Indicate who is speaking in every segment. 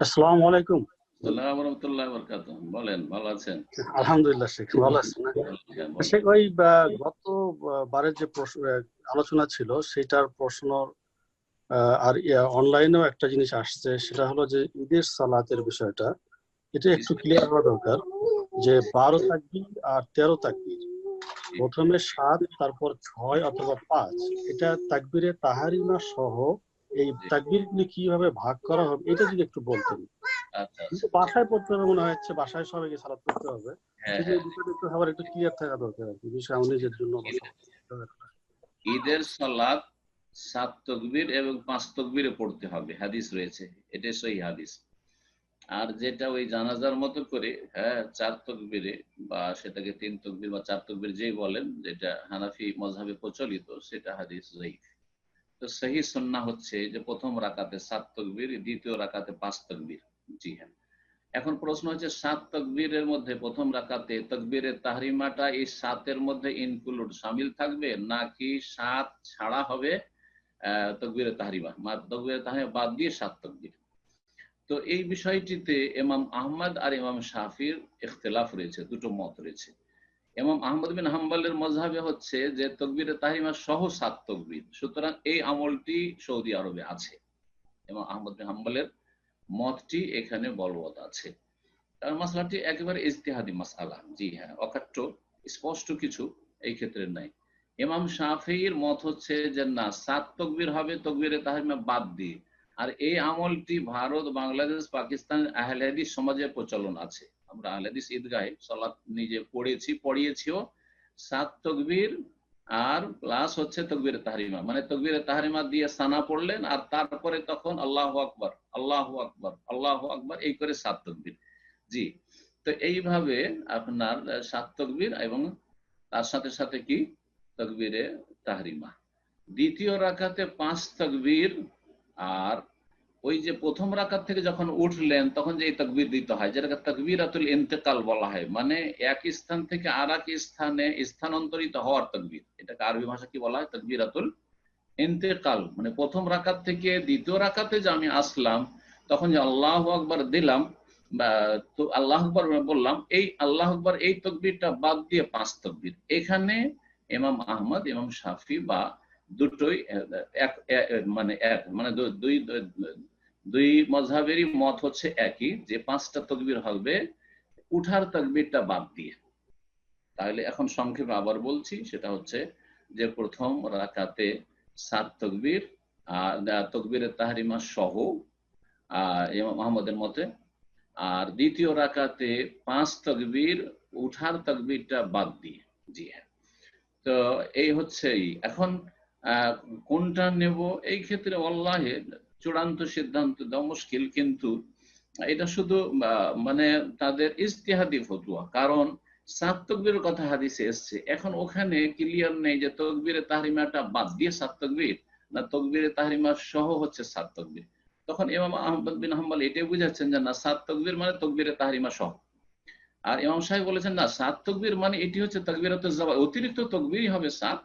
Speaker 1: আসসালামু আলাইকুম।
Speaker 2: বলেন ভালো আছেন?
Speaker 1: আলহামদুলিল্লাহ শেখ ভালো আছেন শেখ ওই গত বারের যে আলোচনা ছিল সেটার প্রশ্ন আর অনলাইনেও একটা জিনিস আসছে সেটা হলো যে ঈদের সালাতের বিষয়টা। এটা একটু ক্লিয়ার হওয়া দরকার যে বারো তাকবির আর তেরো তাকবির। প্রথমে সাত তারপর ছয় অথবা পাঁচ এটা তাকবিরে তাহারিমা সহ এই তাকবিরগুলি কীভাবে ভাগ করা হবে এটা যদি একটু বলতেন।
Speaker 2: আচ্ছা।
Speaker 1: কিন্তু বাসায় পড়তে হবে মনে হচ্ছে বাসায় সবাইকে সালাত করতে হবে।
Speaker 2: হ্যাঁ হ্যাঁ।
Speaker 1: একটু সবার একটু ক্লিয়ার থাকা দরকার আর কি বিষয় নিজের জন্য
Speaker 2: ঈদের সালাত সাত তকবির এবং পাঁচ তকবিরে পড়তে হবে হাদিস রয়েছে এটাই সহি হাদিস। আর যেটা ওই জানাজার মতো করে হ্যাঁ চার তকবিরে বা সেটাকে তিন তকবির বা চার তকবির যেই বলেন যেটা হানাফি মজহাবে প্রচলিত সেটা হাদিস জয়ীফ তো সহি সন্না হচ্ছে যে প্রথম রাকাতে সাত তকবির, দ্বিতীয় রাকাতে পাঁচ তকবির। জি হ্যাঁ। এখন প্রশ্ন হচ্ছে, সাত তকবীরের মধ্যে প্রথম রাকাতে তকবীরের তাহরিমাটা এই সাতের মধ্যে ইনক্লুড শামিল থাকবে নাকি সাত ছাড়া হবে তকবীরের তাহরিমা? তকবীরের তাহরিমা বাদ দিয়ে সাত তকবীর। তো এই বিষয়টিতে ইমাম আহমদ আর ইমাম শাফির ইখতলাফ রয়েছে, দুটো মত রয়েছে। ইমাম আহমদ বিন হাম্বালের মজহাবে হচ্ছে যে তকবীরে তাহিমা সহ সাত তকবীর। সুতরাং এই আমলটি সৌদি আরবে আছে এবং আহমদ বিন হাম্বালের মতটি এখানে বলবৎ আছে। তার মাসলাটি একেবারে ইজতিহাদি মাসালা জি হ্যাঁ অকাট্য, স্পষ্ট কিছু এই ক্ষেত্রে নাই। ইমাম শাফির মত হচ্ছে যে না, সাত তকবির হবে, তকবীরে তাহিমা বাদ দিয়ে। আর এই আমলটি ভারত, বাংলাদেশ পাকিস্তান আহলে হাদিস সমাজে প্রচলন আছে। আমরা আহলে হাদিস ঈদগাহে সালাত নিজে পড়েছি, পড়িয়েছিও। সাত তকবীর আর প্লাস হচ্ছে তকবীর তাহরিমা। মানে তকবীর তাহরিমা দিয়ে সানা পড়লেন আর তারপরে তখন আল্লাহ আকবর আল্লাহ আকবর আল্লাহ আকবর এই করে সাত তকবীর। জি, তো এইভাবে আপনার সাত তকবীর এবং তার সাথে সাথে কি? তকবীরে তাহরিমা। দ্বিতীয় রাখাতে পাঁচ তকবীর আর ওই যে প্রথম রাকাত থেকে যখন উঠলেন, তখন যে তকবীর দিতে হয়, যেটাকে তকবীরাতুল ইন্তেকাল বলা হয় মানে এক স্থান থেকে আর এক স্থানে স্থানান্তরিত হওয়ার তকবীর। এটাকে আরবি ভাষা কি বলা হয়? তকবীরাতুল ইন্তেকাল। মানে প্রথম রাকাত থেকে দ্বিতীয় রাকাতে যে আমি আসলাম, তখন যে আল্লাহ আকবার দিলাম তো আল্লাহ আকবর বললাম, এই আল্লাহ আকবর এই তকবীরটা বাদ দিয়ে পাঁচ তকবির। এখানে ইমাম আহমদ, ইমাম শাফি বা দুটোই এক মানে এক মানে দুই দুই মজহাবেরই মত হচ্ছে একই, যে পাঁচটা তকবির হবে, উঠার তকবিরটা বাদ দিয়ে। তাহলে এখন সংক্ষেপে আবার বলছি, সেটা হচ্ছে যে প্রথম রাকাতে সাত তকবির তকবীরের তাহরিমা সহ ইমাম মতে, আর দ্বিতীয় রাকাতে পাঁচ তকবির, উঠার তকবিরটা বাদ দিয়ে। জি হ্যাঁ। তো এই হচ্ছে এখন কোনটা নেব? এই ক্ষেত্রে অল্লাহে চূড়ান্ত সিদ্ধান্ত দেওয়া মুশকিল, কিন্তু এটা শুধু মানে তাদের ইজতিহাদি ফতুয়া। কারণ সাত তকবীরের কথা হাদিসে এসছে। এখন ওখানে ক্লিয়ার নেই যে তকবীরে তাহরিমাটা বাদ দিয়ে সাত তকবীর না তকবীরে তাহরিমা সহ হচ্ছে সাত তকবীর। তখন ইমাম আহমদ বিন হাম্বল এটাই বুঝাচ্ছেন যে না, সাত তকবীর মানে তকবীরে তাহরিমা সহ। আর ইমাম সাহেব বলেছেন না, সাত তকবীর মানে এটি হচ্ছে তকবীরাত অতিরিক্ত তকবীরই হবে সাত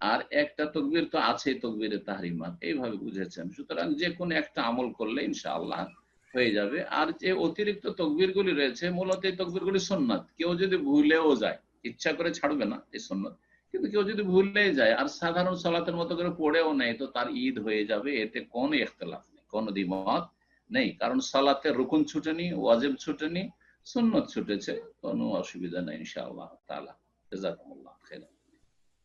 Speaker 2: আর একটা তকবীর তো আছে তকবীরে তাহরিমা এইভাবে বুঝেছেন। সুতরাং যে কোনো একটা আমল করলে ইনশাআল্লাহ হয়ে যাবে। আর যে অতিরিক্ত তকবীর গুলি রয়েছে, মূলত এই তকবীর গুলি সন্ন্যত কেউ যদি ভুলেও যায়, ইচ্ছা করে ছাড়বে না এই সন্ন্যত কিন্তু কেউ যদি ভুলে যায় আর সাধারণ সালাতের মতো করে পড়েও নেয়, তো তার ঈদ হয়ে যাবে, এতে কোনো ইখতলাফ নেই, কোনো দ্বিমত নেই। কারণ সালাতে রুকুন ছুটেনি, ওয়াজিব ছুটেনি, সুন্নত ছুটেছে, কোনো অসুবিধা নেই ইনশাআল্লাহ তাআলা। জাযাকুমুল্লাহ খাইরান